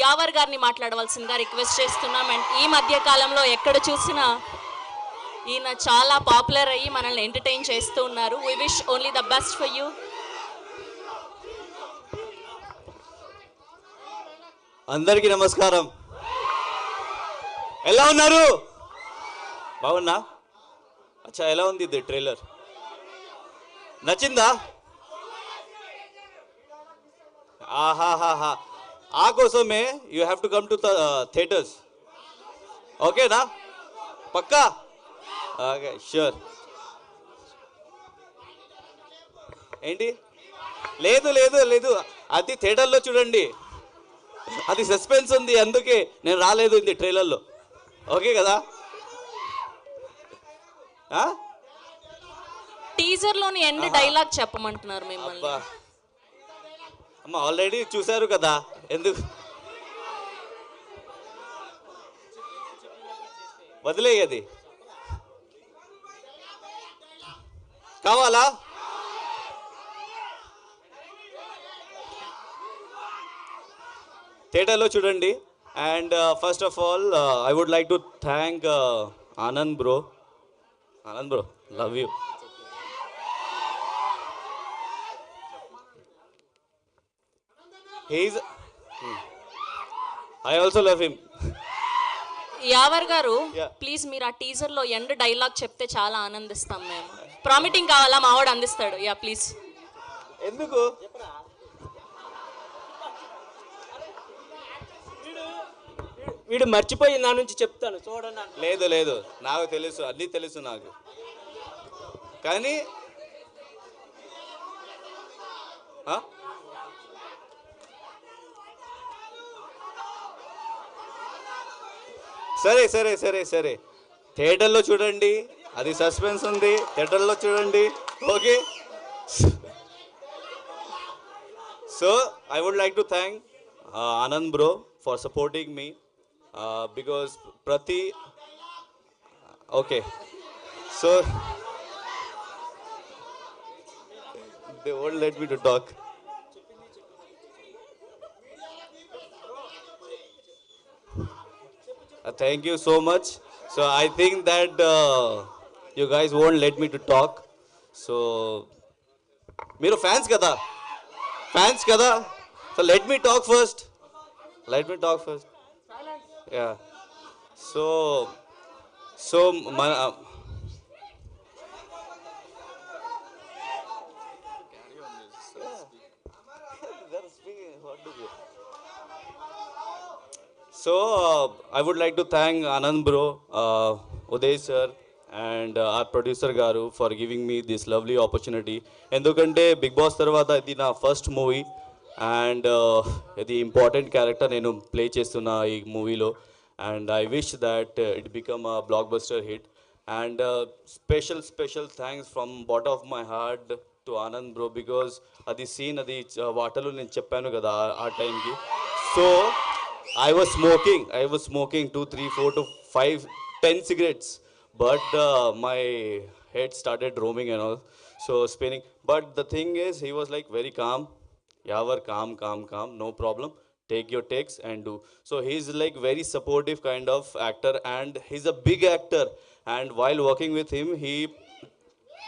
యావర్ గారిని మాట్లాడవలసిందిగా రిక్వెస్ట్ చేస్తున్నాం. అండ్ ఈ మధ్య కాలంలో ఎక్కడ చూసినా ఈయన చాలా పాపులర్ అయ్యి మనల్ని ఎంటర్టైన్ చేస్తూ ఉన్నారు. We wish only the best for you అందరికీ నమస్కారం. ఎలా ఉన్నారు? బాగున్నా? అచ్చా ఎలా ఉంది ఇది ట్రైలర్? నచ్చిందా? ఆహాహాహా. ఆ కోసమే you have to come to theatres ఓకేనా పక్కా? ఓకే షూర్ ఏంటి? లేదు లేదు లేదు. అది థియేటర్లో చూడండి. అది సస్పెన్స్ ఉంది అందుకే నేను రాలేదు ఇది ట్రైలర్లో. ఓకే కదా? ఆ? టీజర్లోని ఎండ్ డైలాగ్ చెప్పమంటున్నారు మిమ్మల్ని? అమ్మ ఆల్రెడీ చూశారు కదా? ఎందుకు? వదిలేయది. కావాలా? థియేటర్లో చూడండి. And first of all I would like to thank Anand bro Anand bro love you he's I also love him Yawar garu. Please మీరు ఆ టీజర్లో ఎండ్ డైలాగ్ చెప్తే చాలా ఆనందిస్తాం మేము. ప్రామిటింగ్ కావాలా? మావాడు అందిస్తాడు. యా ప్లీజ్ ఎందుకు? వీడు మర్చిపోయి నా నుంచి చెప్తాను. చూడండి. లేదు లేదు. నాకు తెలుసు. అన్నీ తెలుసు నాకు. కానీ సరే సరే సరే సరే. థియేటర్లో చూడండి. అది సస్పెన్స్ ఉంది. థియేటర్లో చూడండి. Okay. So I would like to thank Anand bro for supporting me because ప్రతి okay. So they won't let me to talk thank you so much so I think that you guys won't let me to talk so మీరు fans కదా fans కదా so let me talk first let me talk first ya so so మన so I would like to thank Anand bro Uday sir and our producer garu for giving me this lovely opportunity ఎందుకంటే Bigg Boss తర్వాత ఇది నా first movie and ఇది important character నేను play చేస్తున్న ఈ మూవీలో and I wish that it become a blockbuster hit and special special thanks from bottom of my heart to Anand bro because అది సీన్ అది వాటర్లో నేను చెప్పాను కదా ఆ టైంకి so I was smoking. I was smoking two, three, four to five, ten cigarettes, but uh, my head started roaming and all, so spinning. But the thing is, he was like very calm. Yavar, calm, calm, calm, no problem. Take your takes and do. So he's like very supportive kind of actor, and he's a big actor. And while working with him, he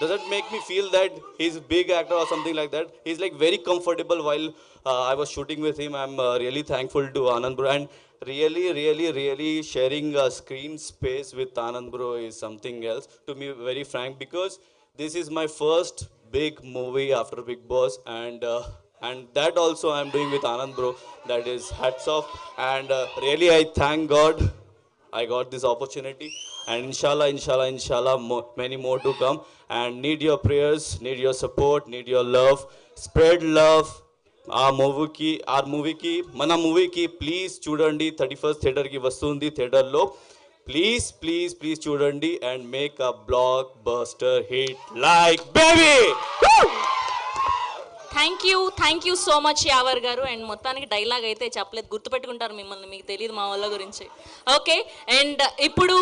doesn't make me feel that he's a big actor or something like that. He's like very comfortable while uh, I was shooting with him. I'm uh, really thankful to Anand Bro and really, really, really sharing a screen space with Anand Bro is something else to me, very frank, because this is my first big movie after Big Boss and. Uh, and that also I'm doing with Anand Bro. That is hats off. And uh, really, I thank God I got this opportunity, and inshallah, inshallah, inshallah, mo- many more to come. And need your prayers, need your support, need your love. Spread love. ఆ మూవీకి ఆ మూవీకి మన మూవీకి please చూడండి thirty first థియేటర్కి వస్తుంది థియేటర్లో ప్లీజ్ ప్లీజ్ ప్లీజ్ చూడండి and make a blockbuster hit like baby thank you thank you so much Yawar garu and మొత్తానికి డైలాగ్ అయితే చెప్పలేదు గుర్తుపెట్టుకుంటారు మిమ్మల్ని మీకు తెలియదు మా వాళ్ళ గురించి ఓకే అండ్ ఇప్పుడు